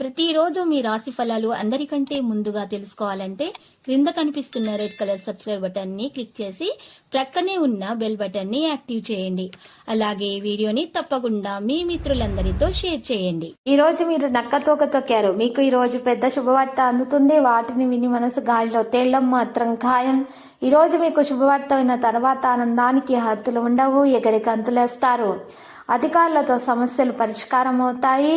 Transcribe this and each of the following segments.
ప్రతిరోజు మీ రాశి ఫలాలు అందరికంటే ముందుగా తెలుసుకోవాలంటే క్రింద కనిపిస్తున్న రెడ్ కలర్ సబ్స్క్రైబ్ బటన్ని క్లిక్ చేసి ప్రక్కనే ఉన్న బెల్ బటన్ని యాక్టివ్ చేయండి. అలాగే వీడియోని తప్పకుండా మీ మిత్రులందరితో షేర్ చేయండి. ఈ రోజు మీరు నక్కతోక తొక్కారు. మీకు ఈ రోజు పెద్ద శుభవార్త అందుతుంది. వాటిని విని మనసు గాలిలో తేళ్ళం మాత్రం ఖాయం. ఈ రోజు మీకు శుభవార్త విన్న తర్వాత ఆనందానికి హద్దులు ఉండవు. ఎగరి గంతులేస్తారు అధికారులతో సమస్యలు పరిష్కారం అవుతాయి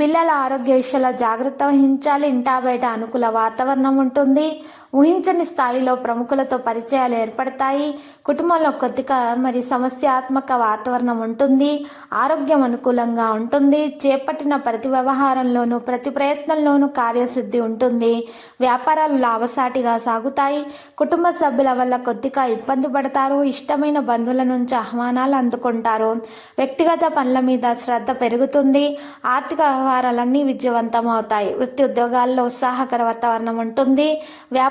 పిల్లల ఆరోగ్య విషయాల జాగ్రత్త వహించాలి. ఇంటా బయట అనుకూల వాతావరణం ఉంటుంది. ఊహించని స్థాయిలో ప్రముఖులతో పరిచయాలు ఏర్పడతాయి. కుటుంబంలో కొద్దిగా మరి సమస్యాత్మక వాతావరణం ఉంటుంది. ఆరోగ్యం అనుకూలంగా ఉంటుంది. చేపట్టిన ప్రతి వ్యవహారంలోనూ ప్రతి ప్రయత్నంలోనూ కార్యసిద్ధి ఉంటుంది. వ్యాపారాలు లాభసాటిగా సాగుతాయి. కుటుంబ సభ్యుల వల్ల కొద్దిగా ఇబ్బంది పడతారు. ఇష్టమైన బంధువుల నుంచి ఆహ్వానాలు అందుకుంటారు. వ్యక్తిగత పనుల మీద శ్రద్ధ పెరుగుతుంది. ఆర్థిక వ్యవహారాలన్నీ విజయవంతం అవుతాయి. వృత్తి ఉద్యోగాల్లో ఉత్సాహకర వాతావరణం ఉంటుంది.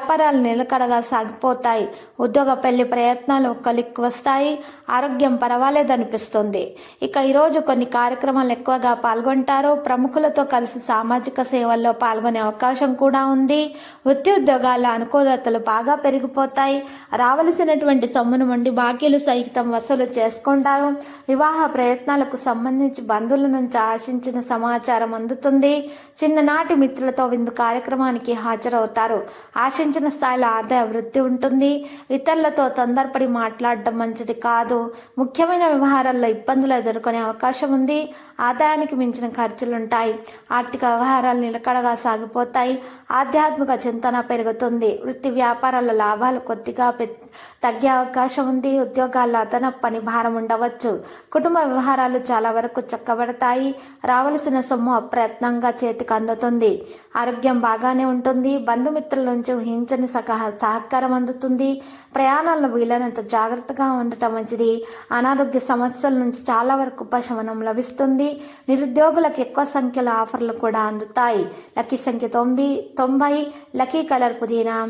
వ్యాపారాలు నిలకడగా సాగిపోతాయి. ఉద్యోగ పెళ్ళి ప్రయత్నాలు కలిక్కి వస్తాయి ఆరోగ్యం పర్వాలేదనిపిస్తుంది. ఇక ఈరోజు కొన్ని కార్యక్రమాలు ఎక్కువగా పాల్గొంటారు. ప్రముఖులతో కలిసి సామాజిక సేవల్లో పాల్గొనే అవకాశం కూడా ఉంది. వృత్తి ఉద్యోగాల అనుకూలతలు బాగా పెరిగిపోతాయి. రావలసినటువంటి సొమ్మును నుండి బాకీలు సైతం వసూలు చేసుకుంటారు. వివాహ ప్రయత్నాలకు సంబంధించి బంధువుల నుంచి ఆశించిన సమాచారం అందుతుంది. చిన్ననాటి మిత్రులతో విందు కార్యక్రమానికి హాజరవుతారు. ఆశించిన స్థాయిలో ఆదాయ వృద్ధి ఉంటుంది. ఇతరులతో తొందరపడి మాట్లాడడం మంచిది కాదు. ముఖ్యమైన వ్యవహారాల్లో ఇబ్బందులు ఎదుర్కొనే అవకాశం ఉంది. ఆదాయానికి మించిన ఖర్చులుంటాయి. ఆర్థిక వ్యవహారాలు నిలకడగా సాగిపోతాయి. ఆధ్యాత్మిక చింతన పెరుగుతుంది. వృత్తి వ్యాపారాల లాభాలు కొద్దిగా పె- తగ్గే అవకాశం ఉంది. ఉద్యోగాల్లో అదనపు పని భారం ఉండవచ్చు. కుటుంబ వ్యవహారాలు చాలా వరకు చక్కబడతాయి. రావలసిన సొమ్ము అప్రయత్నంగా చేతికి అందుతుంది. ఆరోగ్యం బాగానే ఉంటుంది. బంధుమిత్రుల నుంచి ఊహించని సహ సహకారం అందుతుంది. ప్రయాణాల్లో వీలైనంత జాగ్రత్తగా ఉండటం మంచిది. అనారోగ్య సమస్యల నుంచి చాలా వరకు ఉపశమనం లభిస్తుంది. నిరుద్యోగులకు ఎక్కువ సంఖ్యలో ఆఫర్లు కూడా అందుతాయి. లక్కీ సంఖ్య తొంభై తొంభై లక్కీ కలర్ పుదీనా.